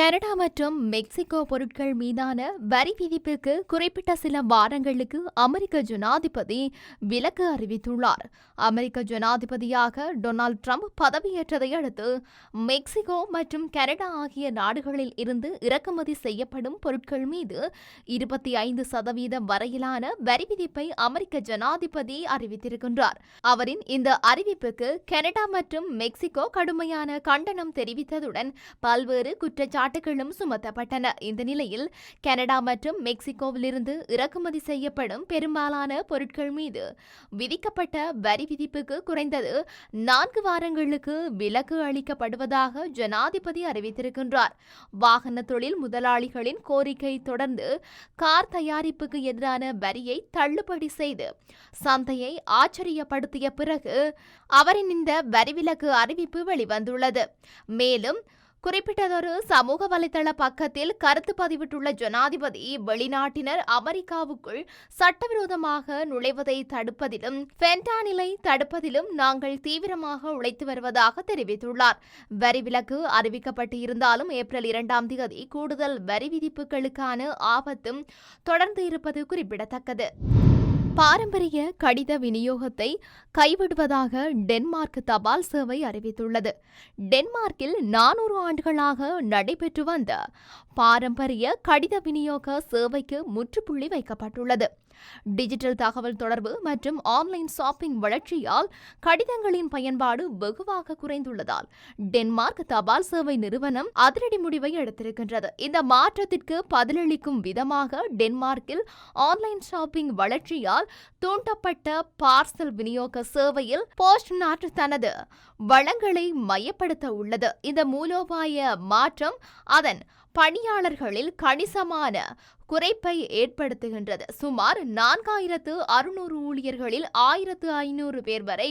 Canada மற்றும் Mexico பொருட்கள் மீதான வரி விதிப்புக்கு குறிப்பிட்ட சில வாரங்களுக்கு அமெரிக்க ஜனாதிபதி விலக்கு அறிவித்துள்ளார். அமெரிக்க ஜனாதிபதியாக டொனால்ட் ட்ரம்ப் பதவியேற்றதை அடுத்து மெக்சிகோ மற்றும் கனடா ஆகிய நாடுகளில் இருந்து இறக்குமதி செய்யப்படும் பொருட்கள் மீது இருபத்தி ஐந்து சதவீதம் வரையிலான வரி விதிப்பை அமெரிக்க ஜனாதிபதி அறிவித்திருக்கின்றார். அவரின் இந்த அறிவிப்புக்கு கனடா மற்றும் மெக்சிகோ கடுமையான கண்டனம் தெரிவித்ததுடன் பல்வேறு குற்றச்சாட்டு குற்றச்சாட்டுகளும் சுமத்தப்பட்டன. இந்த நிலையில் கனடா மற்றும் மெக்சிகோவிலிருந்து இறக்குமதி செய்யப்படும் பெரும்பாலான பொருட்கள் மீது விதிக்கப்பட்ட வரி விதிப்புக்கு குறைந்தது நான்கு வாரங்களுக்கு விலக்கு அளிக்கப்படுவதாக ஜனாதிபதி அறிவித்திருக்கின்றார். வாகன தொழில் முதலாளிகளின் கோரிக்கை தொடர்ந்து கார் தயாரிப்புக்கு எதிரான வரியை தள்ளுபடி செய்து சந்தையை ஆச்சரியப்படுத்திய பிறகு அவரின் இந்த வரிவிலக்கு அறிவிப்பு வெளிவந்துள்ளது. மேலும் குறிப்பிட்டதொரு சமூக வலைதள பக்கத்தில் கருத்து பதிவிட்டுள்ள ஜனாதிபதி வெளிநாட்டினர் அமெரிக்காவுக்குள் சட்டவிரோதமாக நுழைவதை தடுப்பதிலும் பென்டானிலை தடுப்பதிலும் நாங்கள் தீவிரமாக உழைத்து வருவதாக தெரிவித்துள்ளார். வரி விலக்கு அறிவிக்கப்பட்டு இருந்தாலும் ஏப்ரல் இரண்டாம் தேதி கூடுதல் வரி விதிப்புகளுக்கான ஆபத்தும் தொடர்ந்து இருப்பது குறிப்பிடத்தக்கது. பாரம்பரிய கடித விநியோகத்தை கைவிடுவதாக டென்மார்க் தபால் சேவை அறிவித்துள்ளது. டென்மார்க்கில் நானூறு ஆண்டுகளாக நடைபெற்று வந்த பாரம்பரிய கடித விநியோக சேவைக்கு முற்றுப்புள்ளி வைக்கப்பட்டுள்ளது. டிஜிட்டல் தகவல் தொடர்பு மற்றும் ஆன்லைன் ஷாப்பிங் வளர்ச்சியால் கடிதங்களின் பயன்பாடு வெகுவாக குறைந்துள்ளதால் டென்மார்க் தபால் சேவை நிறுவனம் அதிரடி முடிவை எடுத்திருக்கின்றது. இந்த மாற்றத்திற்கு பதிலளிக்கும் விதமாக டென்மார்க்கில் ஆன்லைன் ஷாப்பிங் வளர்ச்சியால் தூண்டப்பட்ட பார்சல் விநியோக சேவையில் போஸ்ட் நாட்டு தனது வளங்களை மையப்படுத்த உள்ளது. இந்த மூலோபாய மாற்றம் அதன் பணியாளர்களில் கணிசமான குறைப்பை ஏற்படுத்துகின்றது. சுமார் நான்காயிரத்து அறுநூறு ஊழியர்களில் ஆயிரத்து ஐநூறு பேர் வரை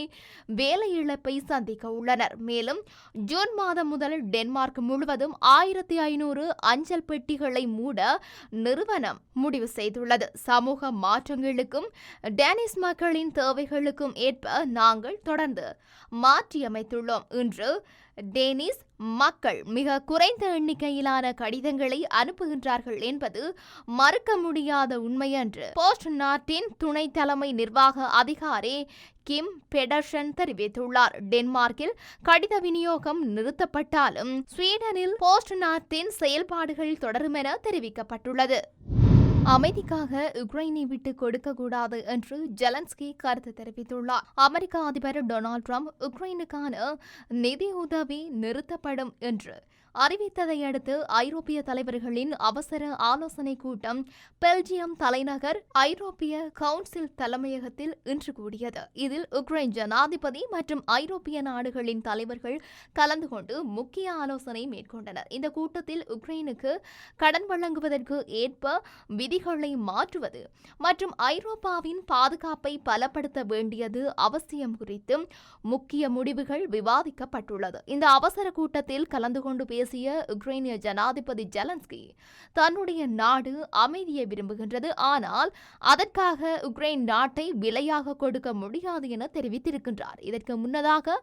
வேலை இழப்பை சந்திக்க உள்ளனர். மேலும் ஜூன் மாதம் முதல் டென்மார்க் முழுவதும் ஆயிரத்தி ஐநூறு அஞ்சல் பெட்டிகளை மூட நிறுவனம் முடிவு செய்துள்ளது. சமூக மாற்றங்களுக்கும் டேனிஸ் மக்களின் தேவைகளுக்கும் ஏற்ப நாங்கள் தொடர்ந்து மாற்றியமைத்துள்ளோம். இன்று டேனிஸ் மக்கள் மிக குறைந்த எண்ணிக்கையிலான கடிதங்களை அனுப்புகின்றார்கள் என்பது மறுக்க முடியாத உண்மையன்று. போஸ்ட் நாட்டின் துணை தலைமை நிர்வாக அதிகாரி கிம் பெடர்ஷன் தெரிவித்துள்ளார். டென்மார்க்கில் கடித விநியோகம் நிறுத்தப்பட்டாலும் ஸ்வீடனில் போஸ்ட் நாட்டின் செயல்பாடுகள் தொடரும் என தெரிவிக்கப்பட்டுள்ளது. அமைதிக்காக உக்ரைனை விட்டு கொடுக்க கூடாது என்று ஜெலன்ஸ்கி கருத்து தெரிவித்துள்ளார். அமெரிக்க அதிபர் டொனால்ட் ட்ரம்ப் உக்ரைனுக்கான நிதி உதவி நிறுத்தப்படும் என்று அறிவித்ததை அடுத்து ஐரோப்பிய தலைவர்களின் அவசர ஆலோசனை கூட்டம் பெல்ஜியம் தலைநகர் ஐரோப்பிய கவுன்சில் தலைமையகத்தில் இன்று கூடியது. இதில் உக்ரைன் ஜனாதிபதி மற்றும் ஐரோப்பிய நாடுகளின் தலைவர்கள் கலந்து கொண்டு முக்கிய ஆலோசனை மேற்கொண்டனர். இந்த கூட்டத்தில் உக்ரைனுக்கு கடன் வழங்குவதற்கு ஏற்ப விதிகளை மாற்றுவது மற்றும் ஐரோப்பாவின் பாதுகாப்பை பலப்படுத்த வேண்டியது அவசியம் குறித்து முக்கிய முடிவுகள் விவாதிக்கப்பட்டுள்ளது. இந்த அவசர கூட்டத்தில் கலந்து கொண்டு பேசிய உக்ரைனிய ஜனாதிபதி ஜெலன்ஸ்கி தன்னுடைய நாடு அமைதியை விரும்புகின்றது. ஆனால் அதற்காக உக்ரைன் நாட்டை விலையாக கொடுக்க முடியாது என தெரிவித்திருக்கின்றார். இதற்கு முன்னதாக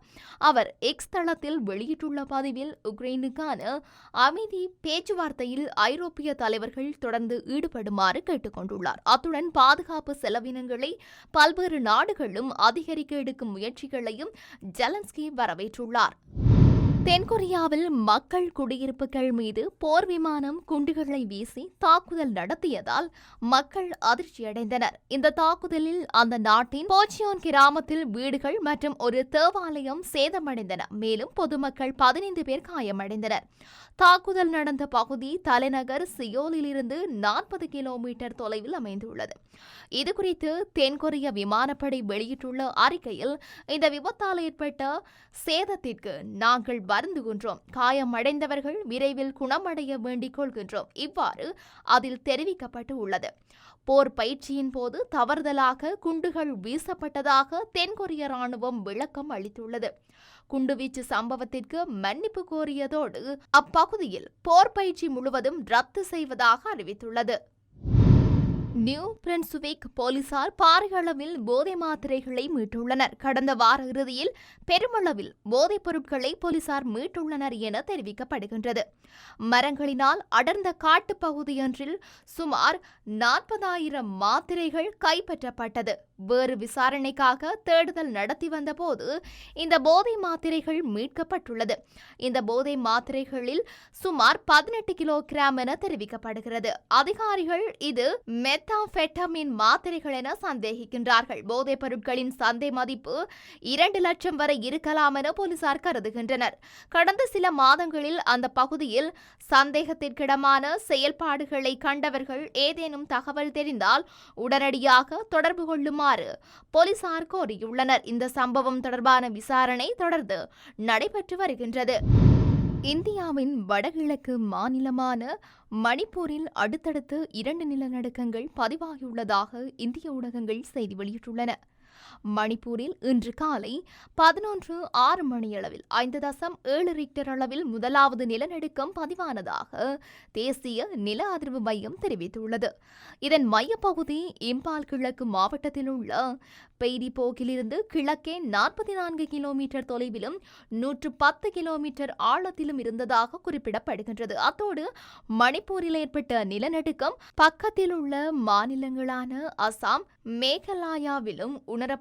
அவர் எக்ஸ் தளத்தில் வெளியிட்டுள்ள பதிவில் உக்ரைனுக்கான அமைதி பேச்சுவார்த்தையில் ஐரோப்பிய தலைவர்கள் தொடர்ந்து ஈடுபடுமாறு கேட்டுக்கொண்டுள்ளார். அத்துடன் பாதுகாப்பு செலவினங்களை பல்வேறு நாடுகளும் அதிகரிக்க எடுக்கும் முயற்சிகளையும் ஜெலன்ஸ்கி வரவேற்றுள்ளார். தென்கொரியாவில் மக்கள் குடியிருப்புகள் மீது போர் விமானம் குண்டுகளை வீசி தாக்குதல் நடத்தியதால் மக்கள் அதிர்ச்சியடைந்தனர். இந்த தாக்குதலில் அந்த நாட்டின் போச்சியோன் கிராமத்தில் வீடுகள் மற்றும் ஒரு தேவாலயம் சேதமடைந்தன. மேலும் பொதுமக்கள் பதினைந்து பேர் காயமடைந்தனர். தாக்குதல் நடந்த பகுதி தலைநகர் சியோலிலிருந்து நாற்பது கிலோமீட்டர் தொலைவில் அமைந்துள்ளது. இதுகுறித்து தென்கொரிய விமானப்படை வெளியிட்டுள்ள அறிக்கையில் இந்த விபத்தால் ஏற்பட்ட சேதத்திற்கு நாங்கள் வருந்துகின்றோம். காயமடைந்தவர்கள் விரைவில் குணமடைய வேண்டிக் கொள்கின்றோம். இவ்வாறு அதில் தெரிவிக்கப்பட்டு உள்ளது. போர் பயிற்சியின் போது தவறுதலாக குண்டுகள் வீசப்பட்டதாக தென்கொரிய ராணுவம் விளக்கம் அளித்துள்ளது. குண்டுவீச்சு சம்பவத்திற்கு மன்னிப்பு கோரியதோடு அப்பகுதியில் போர் பயிற்சி முழுவதும் ரத்து செய்வதாக அறிவித்துள்ளது. நியூ பிரின்சுவிக் போலீசார் பாரிய அளவில் போதை மாத்திரைகளை மீட்டுள்ளனர். கடந்த வார இறுதியில் பெருமளவில் போதைப் பொருட்களை போலீசார் மீட்டுள்ளனர் என தெரிவிக்கப்படுகின்றது. மரங்களினால் அடர்ந்த காட்டுப் பகுதியொன்றில் சுமார் நாற்பதாயிரம் மாத்திரைகள் கைப்பற்றப்பட்டது. வேறு விசாரணைக்காக தேடுதல் நடத்தி வந்தபோது இந்த போதை மாத்திரைகள் மீட்கப்பட்டுள்ளது. இந்த போதை மாத்திரைகளில் சுமார் பதினெட்டு கிலோகிராம் என தெரிவிக்கப்படுகிறது. அதிகாரிகள் இது மெத் மெத்தாஃபெட்டமின் மாத்திரைகள் என சந்தேகிக்கின்றார்கள். போதைப் பொருட்களின் சந்தை மதிப்பு இரண்டு லட்சம் வரை இருக்கலாம் என போலீசார் கருதுகின்றனர். கடந்த சில மாதங்களில் அந்த பகுதியில் சந்தேகத்திற்கிடமான செயல்பாடுகளை கண்டவர்கள் ஏதேனும் தகவல் தெரிந்தால் உடனடியாக தொடர்பு கொள்ளுமாறு போலீசார் கோரியுள்ளனர். இந்த சம்பவம் தொடர்பான விசாரணை தொடர்ந்து நடைபெற்று வருகின்றது. இந்தியாவின் வடகிழக்கு மாநிலமான மணிப்பூரில் அடுத்தடுத்து இரண்டு நிலநடுக்கங்கள் பதிவாகியுள்ளதாக இந்திய ஊடகங்கள் செய்தி வெளியிட்டுள்ளன. மணிப்பூரில் இன்று காலை பதினொன்று ஆறு மணியளவில் ஐந்து தசம் ஏழு ரிக்டர் அளவில் முதலாவது நிலநடுக்கம் பதிவானதாக தேசிய நில அதிர்வு மையம் தெரிவித்துள்ளது. இதன் மையப்பகுதி இம்பால் கிழக்கு மாவட்டத்தில் உள்ள பெய்ரிபோக்கிலிருந்து கிழக்கே நாற்பத்தி நான்கு கிலோமீட்டர் தொலைவிலும் நூற்று பத்து கிலோமீட்டர் ஆழத்திலும் இருந்ததாக குறிப்பிடப்படுகின்றது. அத்தோடு மணிப்பூரில் ஏற்பட்ட நிலநடுக்கம் பக்கத்தில் உள்ள மாநிலங்களான அசாம் மேகலாயாவிலும்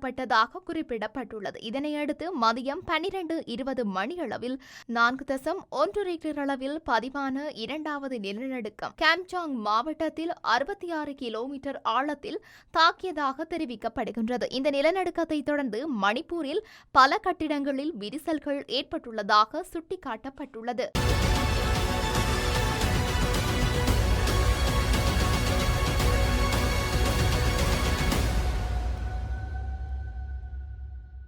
உணரப்பட்டதாக குறிப்பிடப்பட்டுள்ளது. இதனையடுத்து மதியம் பனிரெண்டு இருபது மணியளவில் நான்கு தசம் ஒன்று ரிக்டர் அளவில் பதிவான இரண்டாவது நிலநடுக்கம் கேம்சாங் மாவட்டத்தில் அறுபத்தி ஆறு கிலோமீட்டர் ஆழத்தில் தாக்கியதாக தெரிவிக்கப்படுகின்றது. இந்த நிலநடுக்கத்தை தொடர்ந்து மணிப்பூரில் பல கட்டிடங்களில் விரிசல்கள் ஏற்பட்டுள்ளதாக சுட்டிக்காட்டப்பட்டுள்ளது.